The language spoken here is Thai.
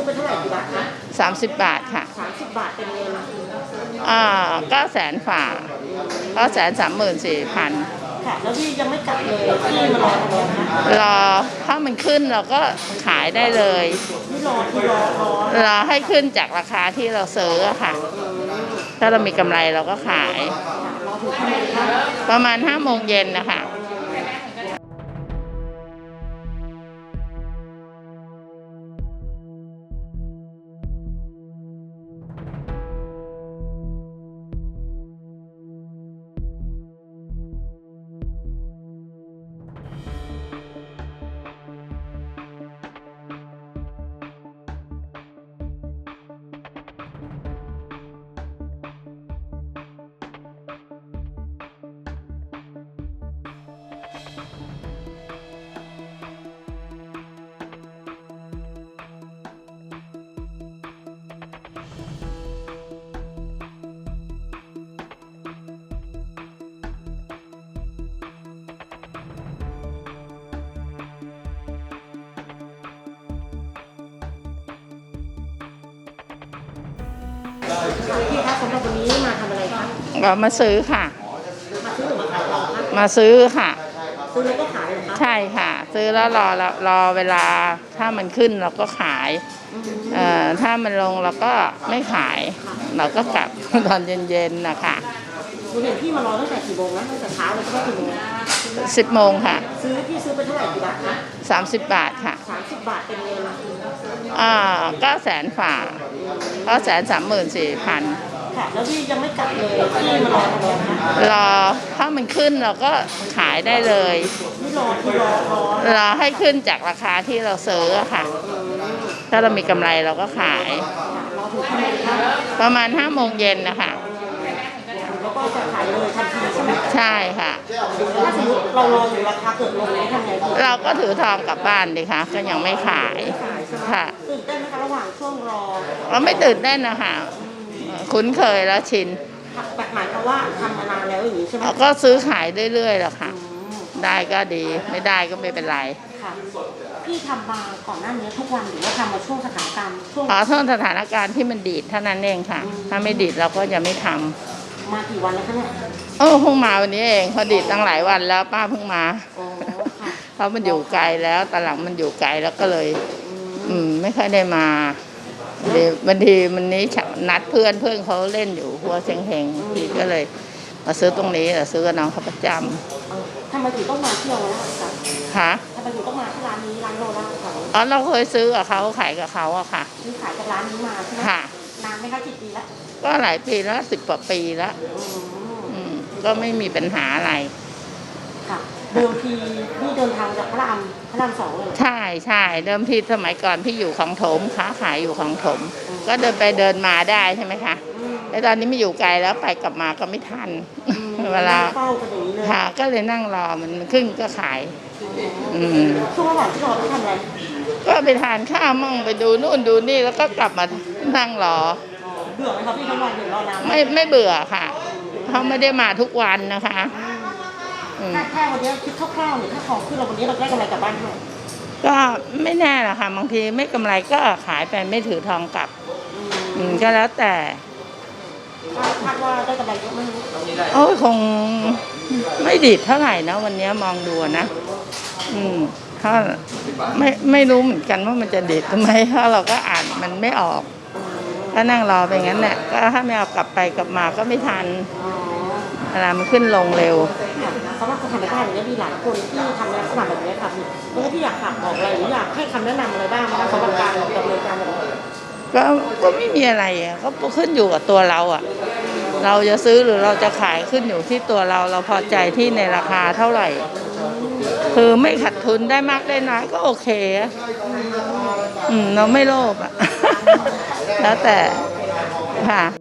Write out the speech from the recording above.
ซื้อไปเท่าไหร่กี่บาทคะ30บาทค่ะสามสิบบาทเป็นเงินอ่าเก้าแสนฝ่าเก้าแสนสามหมื่นสี่พันค่ะแล้วพี่ยังไม่กลับเลยพี่มารอทำไมคะรอถ้ามันขึ้นเราก็ขายได้เลย พี่รอพี่รอรอรอให้ขึ้นจากราคาที่เราซื้ออะค่ะ ถ้าเรามีกำไรเราก็ขาย รอถึงที่ไหนคะประมาณ5โมงเย็นนะคะ พี่คะสำหรับวันนี้มาทำอะไรคะเรามาซื้อค่ะ มาซื้อหรือมาขายเราคะ มาซื้อค่ะ ซื้อแล้วก็ขายเหรอคะใช่ค่ะ ซื้อแล้วรอรอรอเวลาถ้ามันขึ้นเราก็ขายอืมเอ่อถ้ามันลงเราก็ไม่ขาย เราก็กลับ ตอนเย็นๆนะคะหนูเห็นพี่มารอตั้งแต่กี่โมงนะตั้งแต่เช้าเลยใช่ไหมกี่โมง10โมงค่ะซื้อพี่ซื้อไปเท่าไหร่กี่บาทคะ30บาทค่ะสามสิบบาทเป็นเงินอ่าเก้าแสนฝ่าเก้าแสนสามหมื่นสี่พัน ค่ะ แล้วพี่ยังไม่กลับเลยพี่มารอทำไมคะรอถ้ามันขึ้นเราก็ขายได้เลยพี่รอพี่รอรอรอให้ขึ้นจากราคาที่เราซื้ออะค่ะ ถ้าเรามีกำไรเราก็ขาย รอถึงที่ไหนคะประมาณ5โมงเย็นนะคะแล้วก็จะขายเลยทันทีใช่ไหมใช่ค่ะ ถ้าสมมติเรารออยู่ราคาเกิดลงนี้ทำไงดีเราก็ถือทองกลับบ้านดีคะก็ยังไม่ขายขายใช่ไหมค่ะตื่นเต้นไหมคะระหว่างช่วงรอเราไม่ตื่นเต้นนะคะ คุ้นเคยแล้วชินหมายความว่าทำมานานแล้วอย่างนี้ใช่ไหมเราก็ซื้อขายเรื่อยๆแหละค่ะ อืมได้ก็ดีไม่ได้ก็ไม่เป็นไรค่ะพี่ทำมาก่อนหน้านี้ทุกวันหรือว่าทำมาช่วงสถานการณ์ช่วง ขอโทษสถานการณ์ที่มันดีดเท่านั้นเองค่ะ ถ้าไม่ดีดเราก็จะไม่ทำมากี่วันแล้วคะเนี่ยโอ้เพิ่งมาวันนี้เองพอดีดตั้งหลายวันแล้วป้าเพิ่งมา อ๋อค่ะเพราะมันอยู่ไกลแล้วตอนหลังมันอยู่ไกลแล้วก็เลย อืมอืมไม่ค่อยได้มา เดี๋ยวบางทีมันนี้นัดเพื่อนเพื่อนเขาเล่นอยู่หัวเชงเฮงพี่ก็เลย มาซื้อตรงนี้แต่ซื้อกับน้องเขาประจเออทำไมถึงต้องมาที่โลล่าคะำค่ะทำไมถึงต้องมาที่ร้านนี้ร้านโลล่าคะอ๋อเราเคยซื้อกับเขาขายกับเขาอะค่ะ ซื้อขายจากร้านนี้มาใช่ไหมค่ะ นานไหมคะกี่ปีแล้วก็หลายปีแล้วสิบกว่าปีแล้วอืมอืมก็ไม่มีปัญหาอะไร ค่ะ เดิมที พระรามพระรามสองเลยใช่ใช่เดิมทีสมัยก่อนพี่อยู่ของถมค้าขายอยู่ของถม ก็เดินไปเดินมาได้ใช่ไหมคะอืมแต่ตอนนี้ไม่อยู่ไกลแล้วไปกลับมาก็ไม่ทัน อืมเวลา เฝ้ากันอย่างนี้เลยค่ะก็เลยนั่งรอมันขึ้นก็ขาย อืมช่วงระหว่างที่รอพี่ทำอะไรก็ไปทานข้าวมั่งไปดูนู่นดูนี่แล้วก็กลับมานั่งรอ เบื่อไหมครับพี่ทั้งวันเห็นรอนานไหมไม่ไม่เบื่อค่ะเขาไม่ได้มาทุกวันนะคะอืม แค่แค่วันนี้คิดคร่าวๆเนี่ยถ้าของขึ้นเราวันนี้เราได้กำไรกลับบ้านเท่าไหร่ก็ไม่แน่หรอกค่ะ บางทีไม่กำไรก็ขายไปไม่ถือทองกลับ อืมก็แล้วแต่คาดคาดว่าได้กำไรเยอะไหมโอ้ยคงไม่ดีดเท่าไหร่นะวันนี้มองดูนะ อืมถ้าไม่ไม่รู้เหมือนกันว่ามันจะดีดหรือไม่เพราะเราก็อ่านมันไม่ออกถ้านั่งรอไปงั้นแหละก็ถ้าไม่เอากลับไปกลับมาก็ไม่ทันอ๋อเวลามันขึ้นลงเร็ว ค่ะสำหรับสถานการณ์อย่างนี้ยมีหลายคนที่ทำลักษณะแบบนี้ค่ะพี่แล้วที่อยากฝากบอกอะไรหรืออยากให้คำแนะนำอะไรบ้างนะคะสำหรับการดำเนินการแบบนี้ก็ก็ไม่มีอะไรอะก็ขึ้นอยู่กับตัวเราอะ เราจะซื้อหรือเราจะขายขึ้นอยู่ที่ตัวเราเราพอใจที่ในราคาเท่าไหร่ คือไม่ขาดทุนได้มากได้น้อยก็โอเคอะอืมเราไม่โลภอะ แล้วแต่ค่ะ